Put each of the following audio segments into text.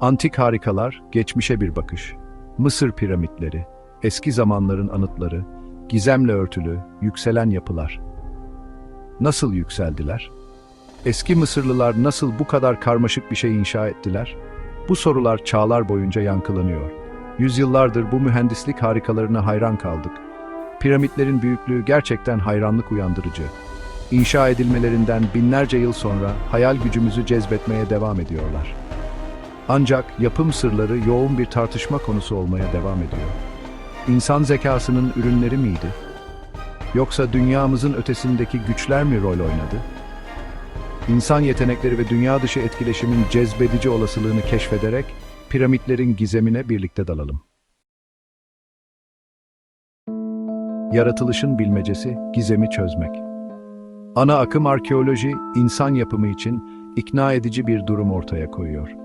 Antik harikalar, geçmişe bir bakış. Mısır piramitleri, eski zamanların anıtları, gizemle örtülü, yükselen yapılar. Nasıl yükseldiler? Eski Mısırlılar nasıl bu kadar karmaşık bir şey inşa ettiler? Bu sorular çağlar boyunca yankılanıyor. Yüzyıllardır bu mühendislik harikalarına hayran kaldık. Piramitlerin büyüklüğü gerçekten hayranlık uyandırıcı. İnşa edilmelerinden binlerce yıl sonra hayal gücümüzü cezbetmeye devam ediyorlar. Ancak yapım sırları yoğun bir tartışma konusu olmaya devam ediyor. İnsan zekasının ürünleri miydi? Yoksa dünyamızın ötesindeki güçler mi rol oynadı? İnsan yetenekleri ve dünya dışı etkileşimin cezbedici olasılığını keşfederek piramitlerin gizemine birlikte dalalım. Yaratılışın bilmecesi, gizemi çözmek. Ana akım arkeoloji, insan yapımı için ikna edici bir durum ortaya koyuyor.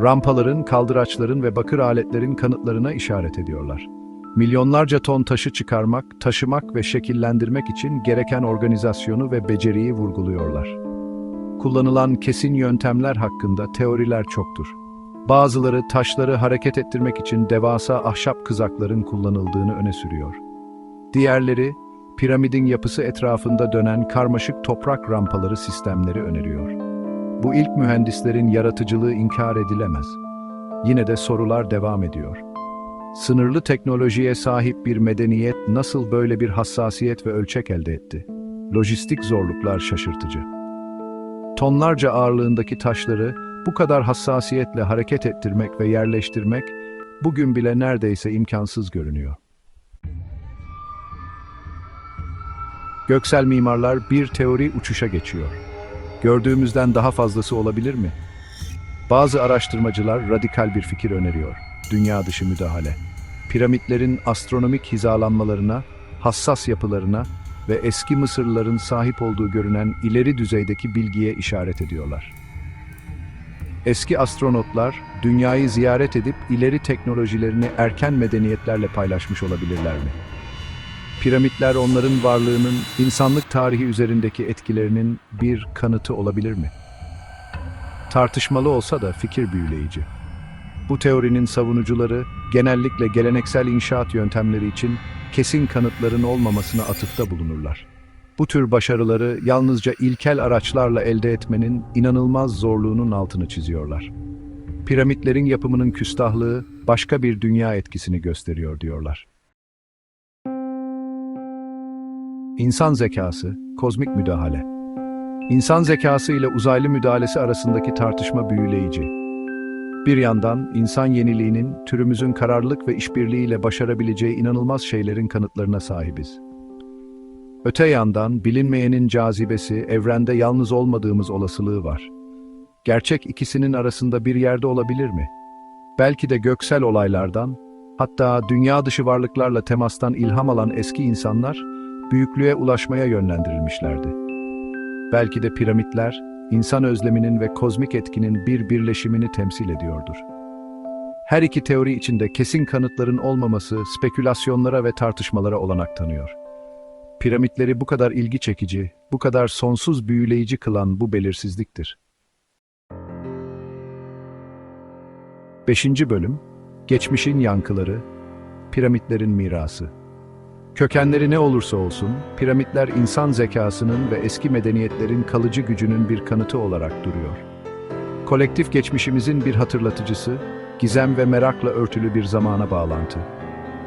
Rampaların, kaldıraçların ve bakır aletlerin kanıtlarına işaret ediyorlar. Milyonlarca ton taşı çıkarmak, taşımak ve şekillendirmek için gereken organizasyonu ve beceriyi vurguluyorlar. Kullanılan kesin yöntemler hakkında teoriler çoktur. Bazıları taşları hareket ettirmek için devasa ahşap kızakların kullanıldığını öne sürüyor. Diğerleri, piramidin yapısı etrafında dönen karmaşık toprak rampaları sistemleri öneriyor. Bu ilk mühendislerin yaratıcılığı inkar edilemez. Yine de sorular devam ediyor. Sınırlı teknolojiye sahip bir medeniyet nasıl böyle bir hassasiyet ve ölçek elde etti? Lojistik zorluklar şaşırtıcı. Tonlarca ağırlığındaki taşları bu kadar hassasiyetle hareket ettirmek ve yerleştirmek bugün bile neredeyse imkansız görünüyor. Göksel mimarlar bir teori uçuşa geçiyor. Gördüğümüzden daha fazlası olabilir mi? Bazı araştırmacılar radikal bir fikir öneriyor. Dünya dışı müdahale. Piramitlerin astronomik hizalanmalarına, hassas yapılarına ve eski Mısırlıların sahip olduğu görünen ileri düzeydeki bilgiye işaret ediyorlar. Eski astronotlar dünyayı ziyaret edip ileri teknolojilerini erken medeniyetlerle paylaşmış olabilirler mi? Piramitler onların varlığının insanlık tarihi üzerindeki etkilerinin bir kanıtı olabilir mi? Tartışmalı olsa da fikir büyüleyici. Bu teorinin savunucuları genellikle geleneksel inşaat yöntemleri için kesin kanıtların olmamasına atıfta bulunurlar. Bu tür başarıları yalnızca ilkel araçlarla elde etmenin inanılmaz zorluğunun altını çiziyorlar. Piramitlerin yapımının küstahlığı başka bir dünya etkisini gösteriyor diyorlar. İnsan zekası, kozmik müdahale. İnsan zekası ile uzaylı müdahalesi arasındaki tartışma büyüleyici. Bir yandan insan yeniliğinin türümüzün kararlılık ve işbirliğiyle başarabileceği inanılmaz şeylerin kanıtlarına sahibiz. Öte yandan bilinmeyenin cazibesi, evrende yalnız olmadığımız olasılığı var. Gerçek ikisinin arasında bir yerde olabilir mi? Belki de göksel olaylardan, hatta dünya dışı varlıklarla temastan ilham alan eski insanlar, büyüklüğe ulaşmaya yönlendirilmişlerdi. Belki de piramitler, insan özleminin ve kozmik etkinin bir birleşimini temsil ediyordur. Her iki teori içinde kesin kanıtların olmaması spekülasyonlara ve tartışmalara olanak tanıyor. Piramitleri bu kadar ilgi çekici, bu kadar sonsuz büyüleyici kılan bu belirsizliktir. 5. Bölüm Geçmişin yankıları, piramitlerin mirası. Kökenleri ne olursa olsun, piramitler insan zekasının ve eski medeniyetlerin kalıcı gücünün bir kanıtı olarak duruyor. Kolektif geçmişimizin bir hatırlatıcısı, gizem ve merakla örtülü bir zamana bağlantı.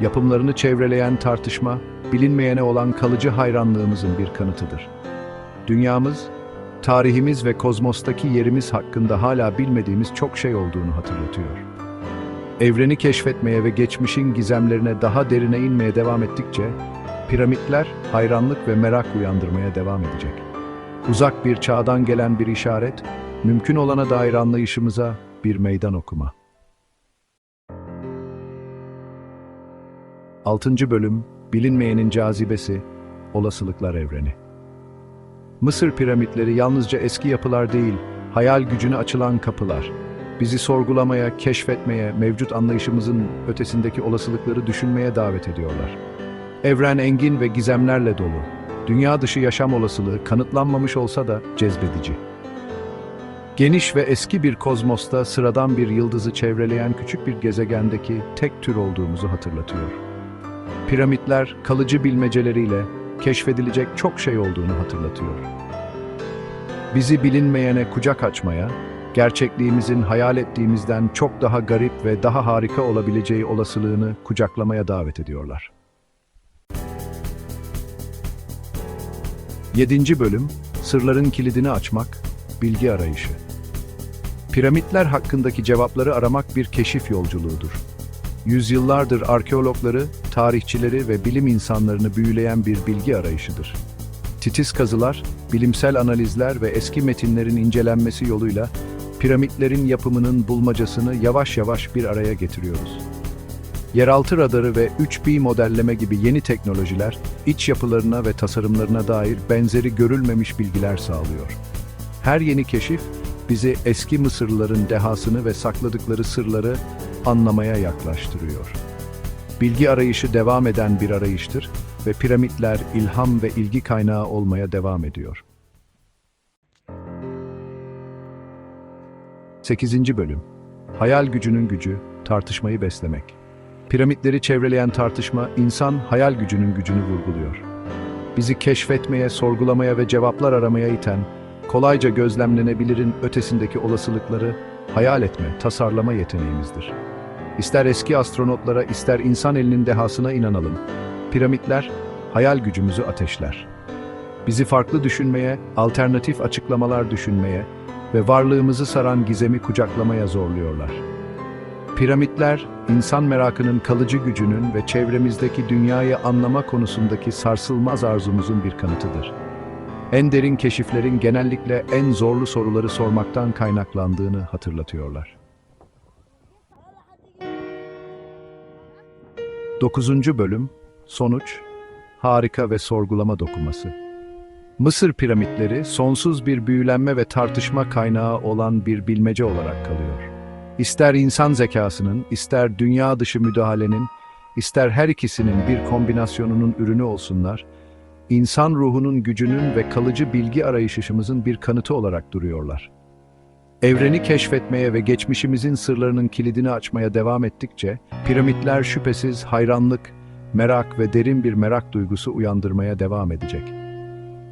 Yapımlarını çevreleyen tartışma, bilinmeyene olan kalıcı hayranlığımızın bir kanıtıdır. Dünyamız, tarihimiz ve kozmostaki yerimiz hakkında hala bilmediğimiz çok şey olduğunu hatırlatıyor. Evreni keşfetmeye ve geçmişin gizemlerine daha derine inmeye devam ettikçe, piramitler hayranlık ve merak uyandırmaya devam edecek. Uzak bir çağdan gelen bir işaret, mümkün olana dair anlayışımıza bir meydan okuma. 6. Bölüm Bilinmeyenin cazibesi, olasılıklar evreni. Mısır piramitleri yalnızca eski yapılar değil, hayal gücüne açılan kapılar. Bizi sorgulamaya, keşfetmeye, mevcut anlayışımızın ötesindeki olasılıkları düşünmeye davet ediyorlar. Evren engin ve gizemlerle dolu. Dünya dışı yaşam olasılığı kanıtlanmamış olsa da cezbedici. Geniş ve eski bir kozmosta sıradan bir yıldızı çevreleyen küçük bir gezegendeki tek tür olduğumuzu hatırlatıyor. Piramitler kalıcı bilmeceleriyle keşfedilecek çok şey olduğunu hatırlatıyor. Bizi bilinmeyene kucak açmaya, gerçekliğimizin hayal ettiğimizden çok daha garip ve daha harika olabileceği olasılığını kucaklamaya davet ediyorlar. 7. Bölüm Sırların kilidini açmak, bilgi arayışı. Piramitler hakkındaki cevapları aramak bir keşif yolculuğudur. Yüzyıllardır arkeologları, tarihçileri ve bilim insanlarını büyüleyen bir bilgi arayışıdır. Titiz kazılar, bilimsel analizler ve eski metinlerin incelenmesi yoluyla piramitlerin yapımının bulmacasını yavaş yavaş bir araya getiriyoruz. Yeraltı radarı ve 3B modelleme gibi yeni teknolojiler, iç yapılarına ve tasarımlarına dair benzeri görülmemiş bilgiler sağlıyor. Her yeni keşif, bizi eski Mısırlıların dehasını ve sakladıkları sırları anlamaya yaklaştırıyor. Bilgi arayışı devam eden bir arayıştır ve piramitler ilham ve ilgi kaynağı olmaya devam ediyor. 8. Bölüm Hayal gücünün gücü, tartışmayı beslemek. Piramitleri çevreleyen tartışma, insan hayal gücünün gücünü vurguluyor. Bizi keşfetmeye, sorgulamaya ve cevaplar aramaya iten, kolayca gözlemlenebilirin ötesindeki olasılıkları hayal etme, tasarlama yeteneğimizdir. İster eski astronotlara, ister insan elinin dehasına inanalım. Piramitler, hayal gücümüzü ateşler. Bizi farklı düşünmeye, alternatif açıklamalar düşünmeye ve varlığımızı saran gizemi kucaklamaya zorluyorlar. Piramitler, insan merakının kalıcı gücünün ve çevremizdeki dünyayı anlama konusundaki sarsılmaz arzumuzun bir kanıtıdır. En derin keşiflerin genellikle en zorlu soruları sormaktan kaynaklandığını hatırlatıyorlar. 9. Bölüm Sonuç Harika ve sorgulama dokuması Mısır piramitleri sonsuz bir büyülenme ve tartışma kaynağı olan bir bilmece olarak kalıyor. İster insan zekasının, ister dünya dışı müdahalenin, ister her ikisinin bir kombinasyonunun ürünü olsunlar, insan ruhunun gücünün ve kalıcı bilgi arayışımızın bir kanıtı olarak duruyorlar. Evreni keşfetmeye ve geçmişimizin sırlarının kilidini açmaya devam ettikçe, piramitler şüphesiz hayranlık, merak ve derin bir merak duygusu uyandırmaya devam edecek.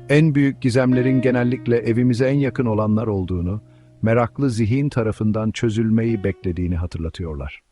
En büyük gizemlerin genellikle evimize en yakın olanlar olduğunu, meraklı zihin tarafından çözülmeyi beklediğini hatırlatıyorlar.